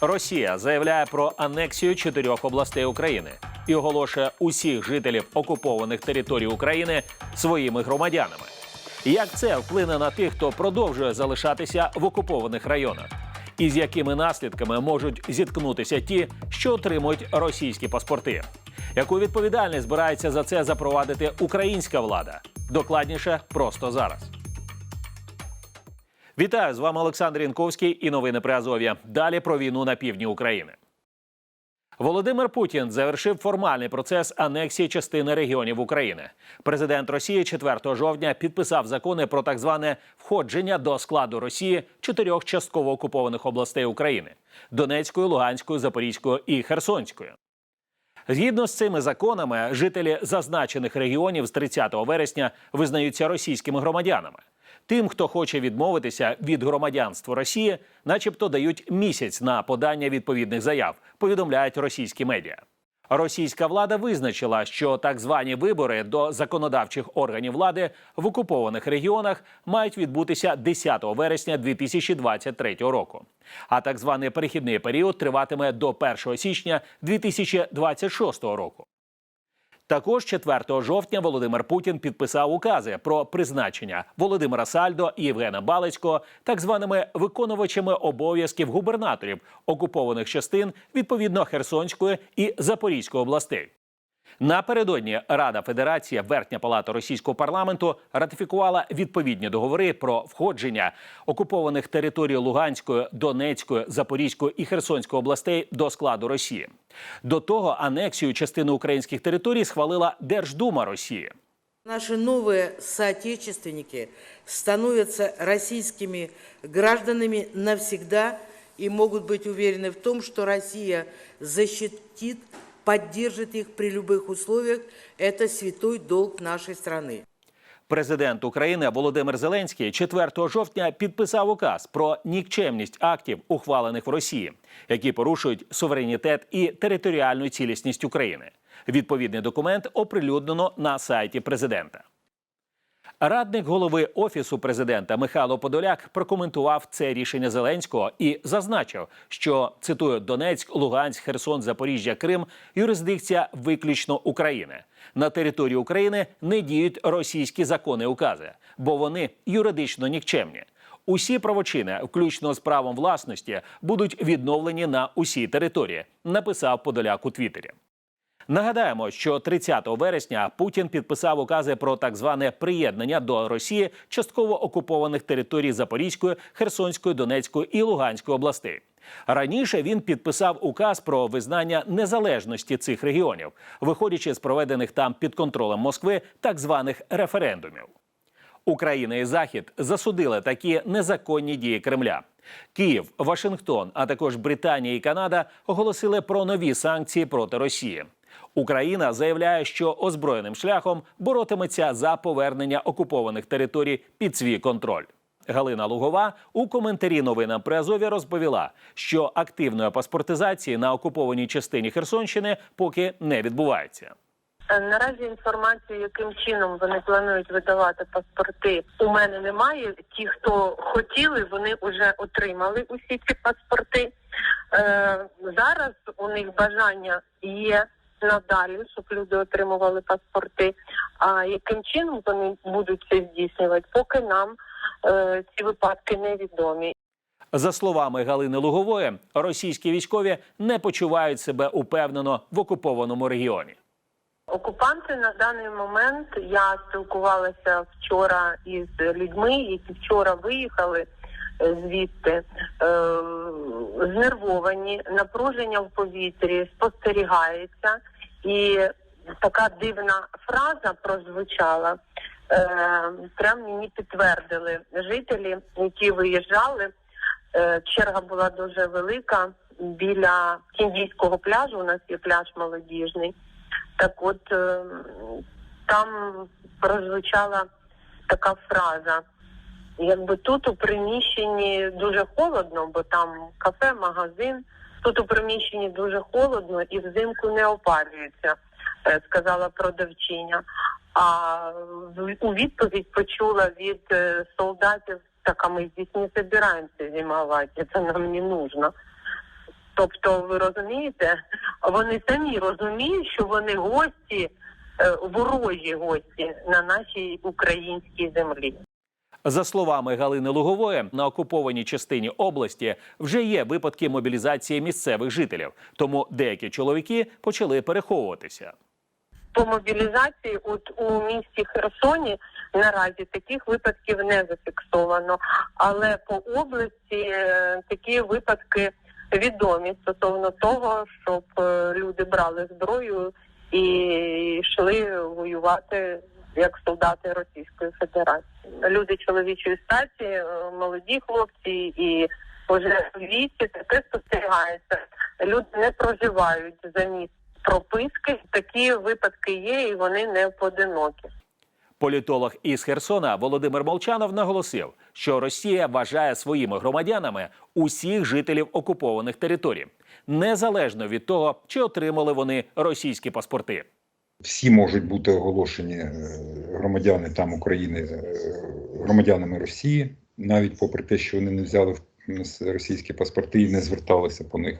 Росія заявляє про анексію чотирьох областей України і оголошує усіх жителів окупованих територій України своїми громадянами. Як це вплине на тих, хто продовжує залишатися в окупованих районах? І з якими наслідками можуть зіткнутися ті, що отримують російські паспорти? Яку відповідальність збирається за це запровадити українська влада? Докладніше просто зараз. Вітаю з вами Олександр Янковський і новини при Азов'я. Далі про війну на півдні України. Володимир Путін завершив формальний процес анексії частини регіонів України. Президент Росії 4 жовтня підписав закони про так зване входження до складу Росії чотирьох частково окупованих областей України: Донецької, Луганської, Запорізької і Херсонської. Згідно з цими законами, жителі зазначених регіонів з 30 вересня визнаються російськими громадянами. Тим, хто хоче відмовитися від громадянства Росії, начебто дають місяць на подання відповідних заяв, повідомляють російські медіа. Російська влада визначила, що так звані вибори до законодавчих органів влади в окупованих регіонах мають відбутися 10 вересня 2023 року. А так званий перехідний період триватиме до 1 січня 2026 року. Також 4 жовтня Володимир Путін підписав укази про призначення Володимира Сальдо і Євгена Балицького так званими виконувачами обов'язків губернаторів окупованих частин відповідно Херсонської і Запорізької областей. Напередодні Рада Федерації, Верхня Палата російського парламенту ратифікувала відповідні договори про входження окупованих територій Луганської, Донецької, Запорізької і Херсонської областей до складу Росії. До того анексію частини українських територій схвалила Держдума Росії. Наши новые соотечественники становятся российскими гражданами навсегда и могут быть уверены в том, что Россия защитит, поддержит их при любых условиях. Это святой долг нашей страны. Президент України Володимир Зеленський 4 жовтня підписав указ про нікчемність актів, ухвалених в Росії, які порушують суверенітет і територіальну цілісність України. Відповідний документ оприлюднено на сайті президента. Радник голови офісу президента Михайло Подоляк прокоментував це рішення Зеленського і зазначив, що цитую Донецьк, Луганськ, Херсон, Запоріжжя, Крим юрисдикція виключно України. На території України не діють російські закони укази, бо вони юридично нікчемні. Усі правочини, включно з правом власності, будуть відновлені на усій території. Написав Подоляк у Твіттері. Нагадаємо, що 30 вересня Путін підписав укази про так зване приєднання до Росії частково окупованих територій Запорізької, Херсонської, Донецької і Луганської областей. Раніше він підписав указ про визнання незалежності цих регіонів, виходячи з проведених там під контролем Москви так званих референдумів. Україна і Захід засудили такі незаконні дії Кремля. Київ, Вашингтон, а також Британія і Канада оголосили про нові санкції проти Росії. Україна заявляє, що озброєним шляхом боротиметься за повернення окупованих територій під свій контроль. Галина Лугова у коментарі новинам при Азові розповіла, що активної паспортизації на окупованій частині Херсонщини поки не відбувається. Е, Наразі інформації, яким чином вони планують видавати паспорти, у мене немає. Ті, хто хотіли, вони вже отримали усі ці паспорти. Е, зараз у них бажання є надалі, щоб люди отримували паспорти. А яким чином вони будуть це здійснювати, поки нам е, ці випадки невідомі. За словами Галини Лугової, російські військові не почувають себе упевнено в окупованому регіоні. Окупанти на даний момент я спілкувалася вчора із людьми, які вчора виїхали звідти, е, знервовані, напруження в повітрі спостерігається, і така дивна фраза прозвучала. Е, прям мені підтвердили жителі, які виїжджали. Е, черга була дуже велика біля кіндійського пляжу. У нас є пляж молодіжний. Так от е, там прозвучала така фраза. Якби тут у приміщенні дуже холодно, бо там кафе, магазин. Тут у приміщенні дуже холодно і взимку не опалюється, е, сказала продавчиня. А у відповідь почула від е, солдатів, так а ми здесь не собираємося зимувати, це нам не нужно. Тобто, ви розумієте, вони самі розуміють, що вони гості, е, ворожі гості на нашій українській землі. За словами Галини Лугової, на окупованій частині області вже є випадки мобілізації місцевих жителів, тому деякі чоловіки почали переховуватися. По мобілізації, от у місті Херсоні наразі таких випадків не зафіксовано, але по області е, такі випадки відомі стосовно того, щоб е, люди брали зброю і йшли воювати як солдати Російської Федерації. Люди чоловічої статі, е, молоді хлопці і вже в віці таке спостерігається. Люди не проживають за місць прописки. Такі випадки є, і вони не поодинокі. Політолог із Херсона Володимир Молчанов наголосив, що Росія вважає своїми громадянами усіх жителів окупованих територій, незалежно від того, чи отримали вони російські паспорти. Всі можуть бути оголошені е, громадяни там України е, громадянами Росії, навіть попри те, що вони не взяли російські паспорти і не зверталися по них.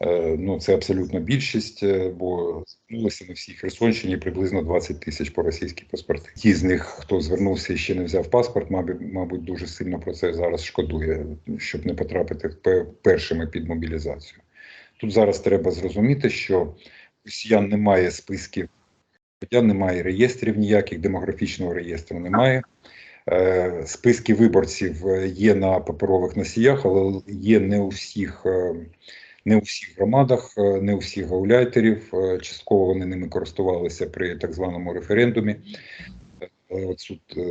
Е, Ну, це абсолютно більшість, бо звернулося на всій Херсонщині приблизно 20 тисяч по російські паспорти. Ті з них, хто звернувся і ще не взяв паспорт, мабуть, дуже сильно про це зараз шкодує, щоб не потрапити пе- першими під мобілізацію. Тут зараз треба зрозуміти, що росіян немає списків немає реєстрів ніяких, демографічного реєстру немає. Е, Списки виборців е, є на паперових носіях, але є не у всіх, е, не у всіх громадах, не у всіх гауляйтерів. Частково вони ними користувалися при так званому референдумі. От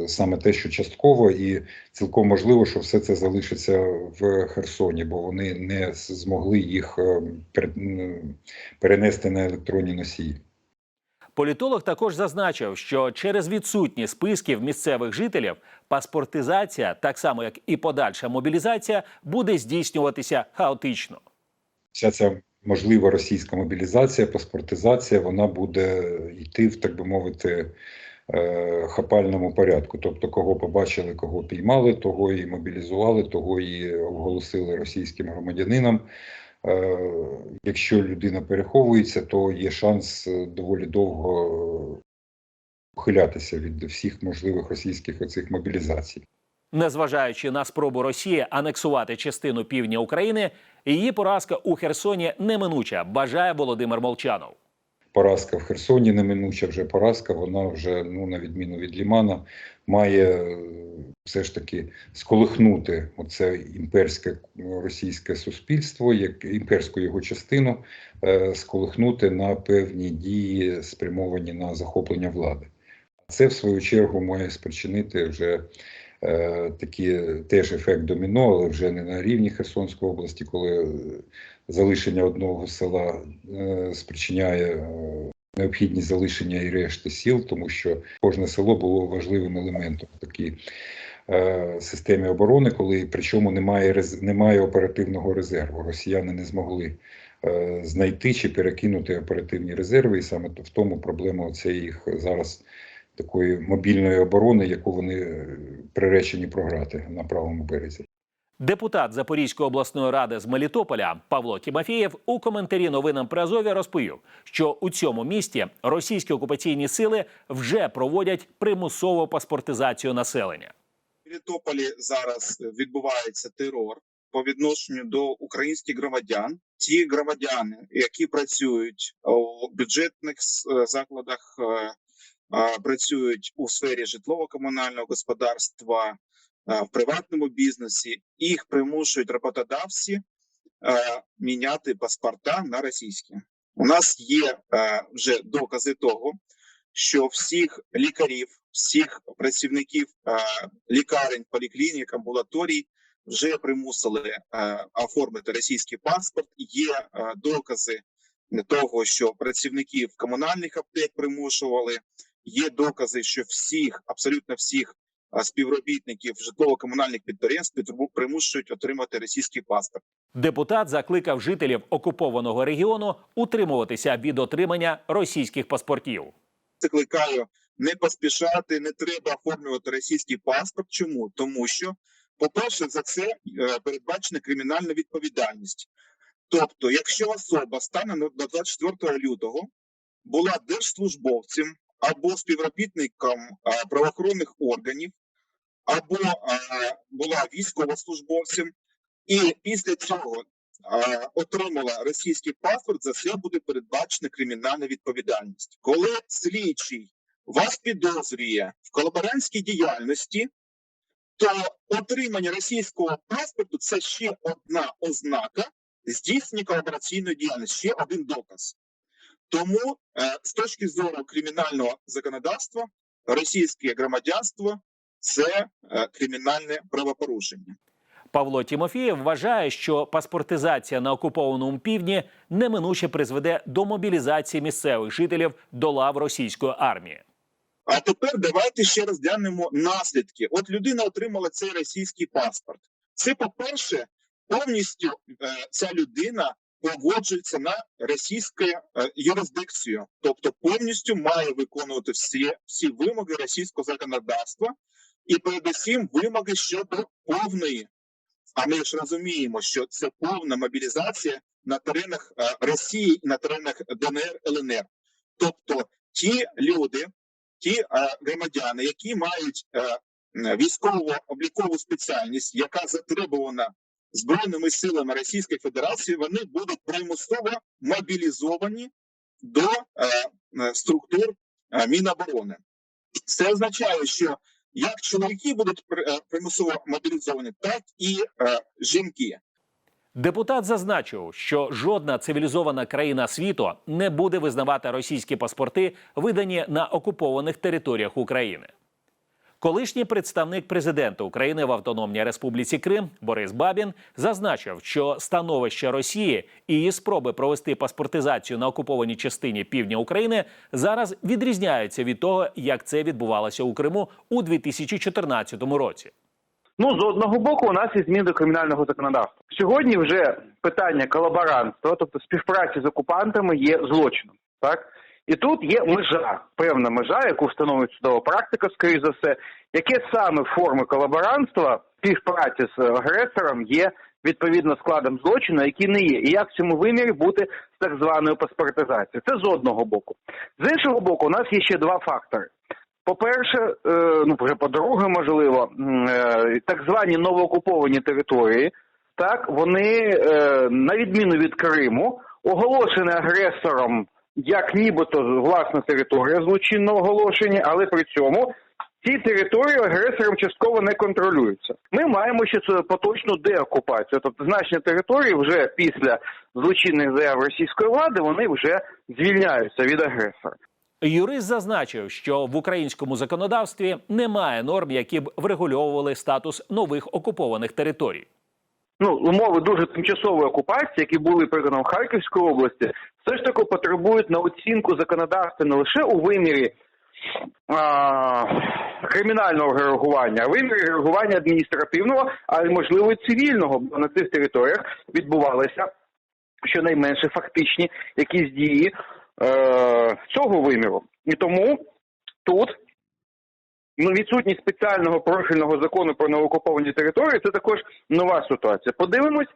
саме те, що частково, і цілком можливо, що все це залишиться в Херсоні, бо вони не змогли їх перенести на електронні носії. Політолог також зазначив, що через відсутність списків місцевих жителів паспортизація, так само як і подальша мобілізація, буде здійснюватися хаотично. вся ця можлива російська мобілізація, паспортизація, вона буде йти в, так би мовити, е, хапальному порядку. Тобто, кого побачили, кого піймали, того і мобілізували, того і оголосили російським громадянинам. Е, Якщо людина переховується, то є шанс е, доволі довго ухилятися від всіх можливих російських оцих мобілізацій. Незважаючи на спробу Росії анексувати частину півдня України, її поразка у Херсоні неминуча, бажає Володимир Молчанов. Поразка в Херсоні, неминуча вже поразка. Вона вже, ну на відміну від Лімана, має е, все ж таки сколихнути оце імперське російське суспільство, як імперську його частину, е, сколихнути на певні дії, спрямовані на захоплення влади. Це в свою чергу має спричинити вже. е, Такі теж ефект доміно, але вже не на рівні Херсонської області, коли залишення одного села е, спричиняє е, необхідність залишення і решти сіл, тому що кожне село було важливим елементом в такій е, системі оборони, коли причому немає немає оперативного резерву. Росіяни не змогли знайти чи перекинути оперативні резерви, і саме в тому проблема оце їх зараз. Такої мобільної оборони, яку вони приречені програти на правому березі. Депутат Запорізької обласної ради з Мелітополя Павло Тімофєєв у коментарі новинам при Азові розповів, що у цьому місті російські окупаційні сили вже проводять примусову паспортизацію населення. В Мелітополі зараз відбувається терор по відношенню до українських громадян. Ті громадяни, які працюють у бюджетних закладах, е, е, працюють у сфері житлово-комунального господарства, е, в приватному бізнесі, їх примушують роботодавці міняти паспорта на російські. У нас є вже докази того, що всіх лікарів, всіх працівників лікарень, поліклінік, амбулаторій вже примусили оформити російський паспорт. Є докази того, що працівників комунальних аптек примушували. Є докази, що всіх, абсолютно всіх співробітників житлово-комунальних підприємств примушують отримати російський паспорт. Депутат закликав жителів окупованого регіону утримуватися від отримання російських паспортів. закликаю не поспішати, не треба оформлювати російський паспорт. Чому? Тому що, по-перше, за це е, передбачена кримінальна відповідальність. Тобто, якщо особа стане на до 24 лютого була держслужбовцем або співробітником а, правоохоронних органів, або була військовослужбовцем, і після цього отримала російський паспорт, за це буде передбачена кримінальна відповідальність. Коли слідчий вас підозрює в колаборантській діяльності, то отримання російського паспорту це ще одна ознака здійснення колабораційної діяльності, ще один доказ. Тому е, з точки зору кримінального законодавства, російське громадянство це е, кримінальне правопорушення. Павло Тімофієв вважає, що паспортизація на окупованому півдні неминуче призведе до мобілізації місцевих жителів до лав російської армії. А тепер давайте ще розглянемо наслідки. От людина отримала цей російський паспорт. Це, по-перше, повністю е, ця людина погоджується на російську е, юрисдикцію, тобто повністю має виконувати всі, всі вимоги російського законодавства і передусім вимоги щодо повної. А ми ж розуміємо, що це повна мобілізація на теренах е, Росії на теренах ДНР ЛНР. Тобто ті люди, ті е, громадяни, які мають е, військово-облікову спеціальність, яка затребувана збройними силами Російської Федерації, вони будуть примусово мобілізовані до структур Міноборони. Це означає, що як чоловіки будуть е, примусово мобілізовані, так і е, жінки. Депутат зазначив, що жодна цивілізована країна світу не буде визнавати російські паспорти, видані на окупованих територіях України. Колишній представник президента України в Автономній Республіці Крим Борис Бабін зазначив, що становище Росії і її спроби провести паспортизацію на окупованій частині півдня України зараз відрізняються від того, як це відбувалося у Криму у 2014 році. Ну, з одного боку, у нас є зміни до кримінального законодавства. Сьогодні вже питання колаборантства, тобто співпраці з окупантами, є злочином. Так і тут є межа, певна межа, яку встановить судова практика, скоріш за все, яке саме форми колаборантства співпраці з агресором є відповідно складом злочину, які не є, і як в цьому вимірі бути з так званою паспортизацією. Це з одного боку. З іншого боку, у нас є ще два фактори. По-перше, е, ну вже по-друге, можливо, е, так звані новоокуповані території, так вони е, на відміну від Криму, оголошені агресором як нібито власна територія злочинного оголошення, але при цьому ці території агресором частково не контролюються. Ми маємо ще поточну деокупацію, тобто значні території вже після злочинних заяв російської влади вони вже звільняються від агресора. Юрист зазначив, що в українському законодавстві немає норм, які б врегульовували статус нових окупованих територій. Ну, умови дуже тимчасової окупації, які були прикладом в Харківській області, все ж таки потребують на оцінку законодавства не лише у вимірі а, кримінального реагування, а вимірі реагування адміністративного, а й можливо і цивільного, бо на цих територіях відбувалися щонайменше фактичні якісь дії е, цього виміру. І тому тут ну, відсутність спеціального профільного закону про неокуповані території це також нова ситуація. Подивимось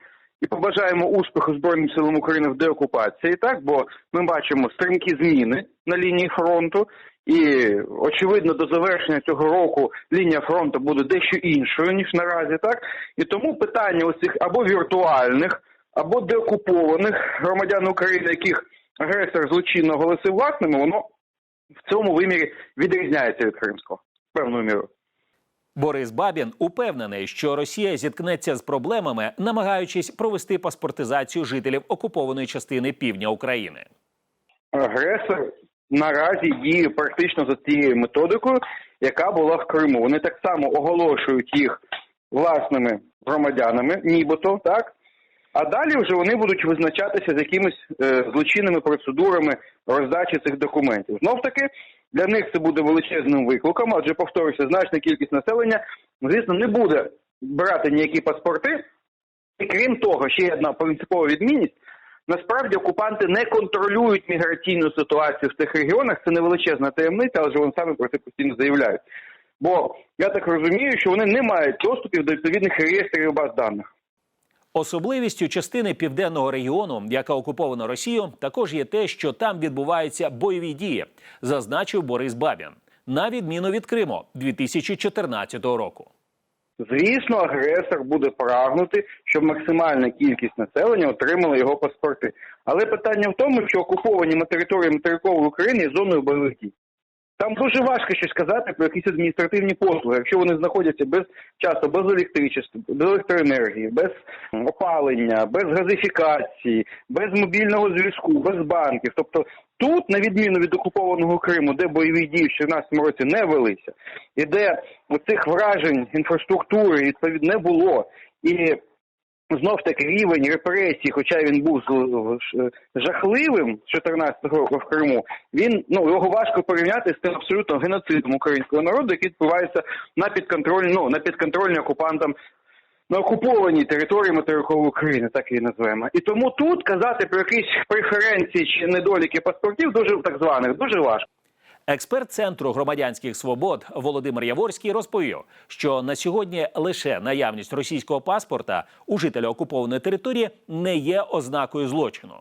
і побажаємо успіху Збройним силам України в деокупації, так? Бо ми бачимо стрімкі зміни на лінії фронту, і очевидно до завершення цього року лінія фронту буде дещо іншою ніж наразі, так? І тому питання оцих або віртуальних, або деокупованих громадян України, яких агресор злочинно оголосив власними, воно в цьому вимірі відрізняється від кримського певною мірою. Борис Бабін упевнений, що Росія зіткнеться з проблемами, намагаючись провести паспортизацію жителів окупованої частини півдня України. Агресор наразі діє практично за тією методикою, яка була в Криму. Вони так само оголошують їх власними громадянами, нібито так. А далі вже вони будуть визначатися з якимись е, злочинними процедурами роздачі цих документів. Знов таки для них це буде величезним викликом, адже повторюся, значна кількість населення, звісно, не буде брати ніякі паспорти. І крім того, ще одна принципова відмінність. Насправді окупанти не контролюють міграційну ситуацію в тих регіонах. Це не величезна таємниця, але ж вони саме про це постійно заявляють. Бо я так розумію, що вони не мають доступів до відповідних реєстрів баз даних. Особливістю частини південного регіону, яка окупована Росією, також є те, що там відбуваються бойові дії, зазначив Борис Бабін, на відміну від Криму 2014 року. Звісно, агресор буде прагнути, щоб максимальна кількість населення отримала його паспорти. Але питання в тому, що окуповані ми території материкової України зоною бойових дій. Там дуже важко щось сказати про якісь адміністративні послуги, якщо вони знаходяться без часто без електричества, без електроенергії, без опалення, без газифікації, без мобільного зв'язку, без банків. Тобто тут, на відміну від окупованого Криму, де бойові дії в 2014 році не велися, і де цих вражень інфраструктури відповідно не було, і знов таки рівень репресій, хоча він був з- жахливим з 14 року в Криму, він ну його важко порівняти з тим абсолютно геноцидом українського народу, який відбувається на підконтрольній, ну на підконтрольній окупантам. На окупованій території материкової України, так її назвемо. І тому тут казати про якісь преференції чи недоліки паспортів, дуже так званих, дуже важко. Експерт Центру громадянських свобод Володимир Яворський розповів, що на сьогодні лише наявність російського паспорта у жителя окупованої території не є ознакою злочину.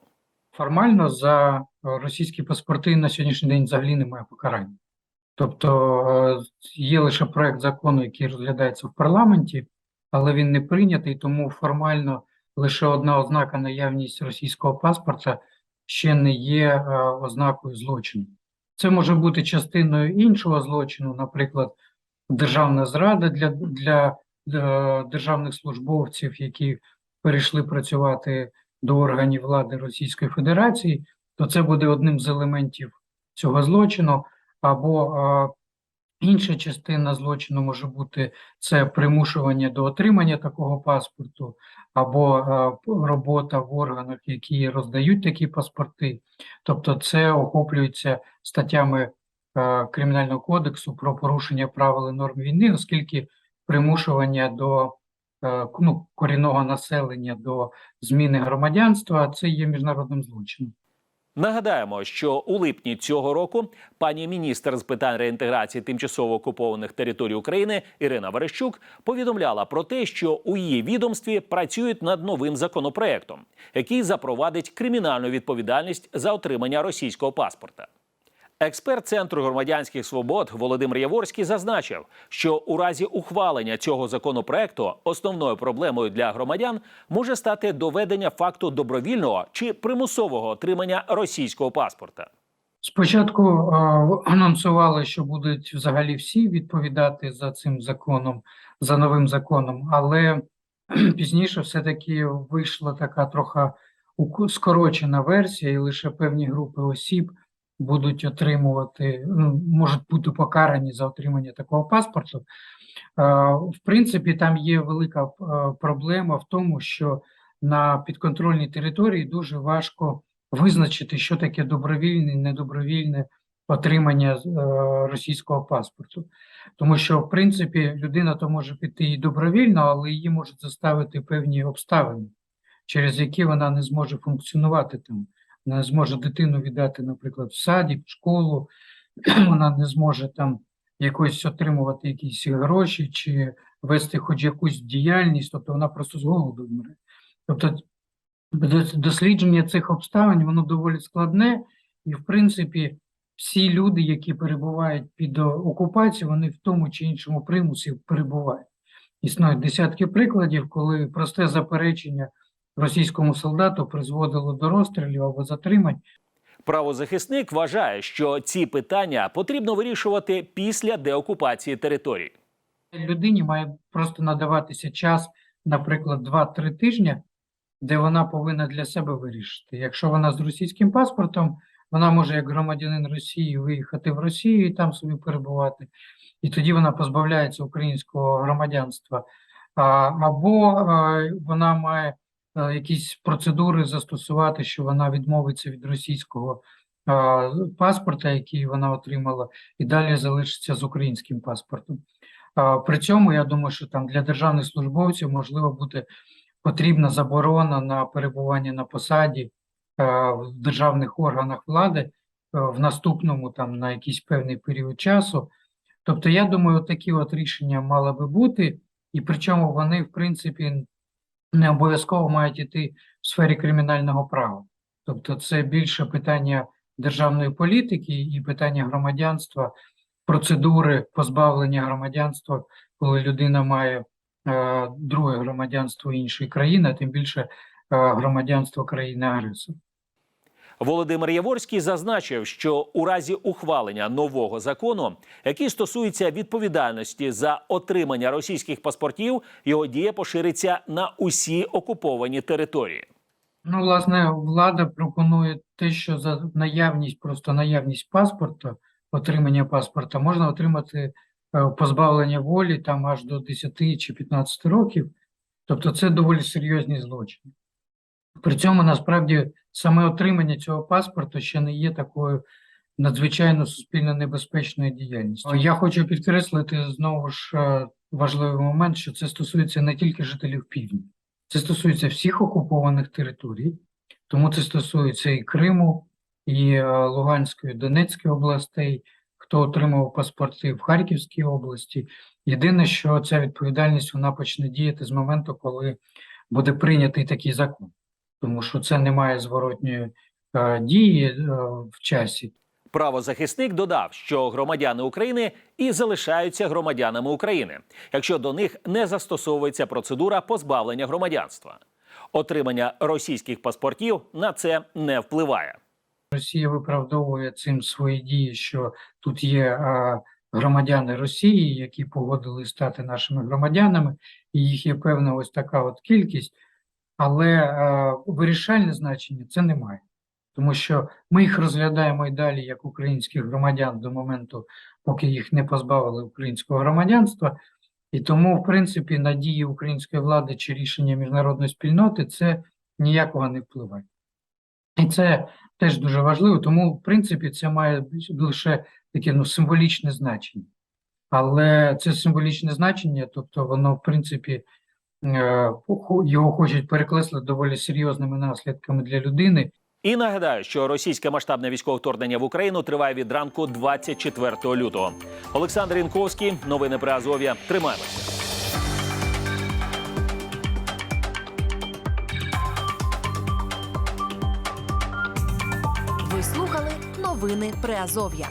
Формально за е, російські паспорти на сьогоднішній день взагалі немає покарання. Тобто е, є лише проект закону, який розглядається в парламенті, але він не прийнятий, тому формально лише одна ознака наявність російського паспорта ще не є е, ознакою злочину. Це може бути частиною іншого злочину, наприклад, державна зрада для, для, е, державних службовців, які перейшли працювати до органів влади Російської Федерації, то це буде одним з елементів цього злочину, або е, інша частина злочину може бути це примушування до отримання такого паспорту, або е, робота в органах, які роздають такі паспорти. Тобто це охоплюється статтями е, Кримінального кодексу про порушення правил і норм війни, оскільки примушування до е, ну, корінного населення до зміни громадянства це є міжнародним злочином. Нагадаємо, що у липні цього року пані міністр з питань реінтеграції тимчасово окупованих територій України Ірина Верещук повідомляла про те, що у її відомстві працюють над новим законопроектом, який запровадить кримінальну відповідальність за отримання російського паспорта. Експерт Центру громадянських свобод Володимир Яворський зазначив, що у разі ухвалення цього законопроекту основною проблемою для громадян може стати доведення факту добровільного чи примусового отримання російського паспорта. Спочатку е, анонсували, що будуть взагалі всі відповідати за цим законом, за новим законом, але пізніше все-таки вийшла така трохи скорочена версія, і лише певні групи осіб будуть отримувати, ну, можуть бути покарані за отримання такого паспорту. Е, В принципі, там є велика е, проблема в тому, що на підконтрольній території дуже важко визначити, що таке добровільне і недобровільне отримання е, російського паспорту. Тому що, в принципі, людина то може піти і добровільно, але її можуть заставити певні обставини, через які вона не зможе функціонувати там. Не зможе дитину віддати, наприклад, в садик, в школу, вона не зможе там якось отримувати якісь гроші чи вести хоч якусь діяльність, тобто вона просто з голоду вмре. Тобто дослідження цих обставин воно доволі складне, і в принципі всі люди, які перебувають під окупацією, вони в тому чи іншому примусі перебувають. Існують десятки прикладів, коли просте заперечення російському солдату призводило до розстрілів або затримань. Правозахисник вважає, що ці питання потрібно вирішувати після деокупації територій. Людині має просто надаватися час, наприклад, 2-3 тижні, де вона повинна для себе вирішити. Якщо вона з російським паспортом, вона може як громадянин Росії виїхати в Росію і там собі перебувати, і тоді вона позбавляється українського громадянства. Або е, вона має якісь процедури застосувати, що вона відмовиться від російського е, паспорта, який вона отримала, і далі залишиться з українським паспортом. При цьому я думаю, що там для державних службовців можливо буде потрібна заборона на перебування на посаді е, в державних органах влади е, в наступному там на якийсь певний період часу. Тобто, я думаю, такі от рішення мали би бути, і причому вони, в принципі, не обов'язково мають іти в сфері кримінального права. Тобто це більше питання державної політики і питання громадянства, процедури позбавлення громадянства, коли людина має е, друге громадянство іншої країни, а тим більше е, громадянство країни-агресора. Володимир Яворський зазначив, що у разі ухвалення нового закону, який стосується відповідальності за отримання російських паспортів, його дія пошириться на усі окуповані території. Ну, власне, влада пропонує те, що за наявність, просто наявність паспорта, отримання паспорта, можна отримати е, позбавлення волі там аж до 10 чи 15 років. Тобто це доволі серйозні злочини. При цьому насправді саме отримання цього паспорту ще не є такою надзвичайно суспільно небезпечною діяльністю. Я хочу підкреслити знову ж е, важливий момент, що це стосується не тільки жителів півдня. Це стосується всіх окупованих територій, тому це стосується і Криму, і е, Луганської, Донецької областей, хто отримав паспорти в Харківській області. Єдине, що ця відповідальність вона почне діяти з моменту, коли буде прийнятий такий закон, тому що це не має зворотньої е, дії е, в часі. Правозахисник додав, що громадяни України і залишаються громадянами України, якщо до них не застосовується процедура позбавлення громадянства. Отримання російських паспортів на це не впливає. Росія виправдовує цим свої дії, що тут є е, громадяни Росії, які погодили стати нашими громадянами, і їх є певна ось така от кількість, але е, вирішальне значення це не має. Тому що ми їх розглядаємо і далі як українських громадян до моменту, поки їх не позбавили українського громадянства. І тому, в принципі, на дії української влади чи рішення міжнародної спільноти це ніякого не впливає. І це теж дуже важливо, тому, в принципі, це має лише таке ну, символічне значення. Але це символічне значення, тобто воно, в принципі, його хочуть перекласти доволі серйозними наслідками для людини. І нагадаю, що російське масштабне військове вторгнення в Україну триває від ранку 24 лютого. Олександр Інковський, новини про Азов'я. Тримаємося. Ви слухали новини Приазов'я.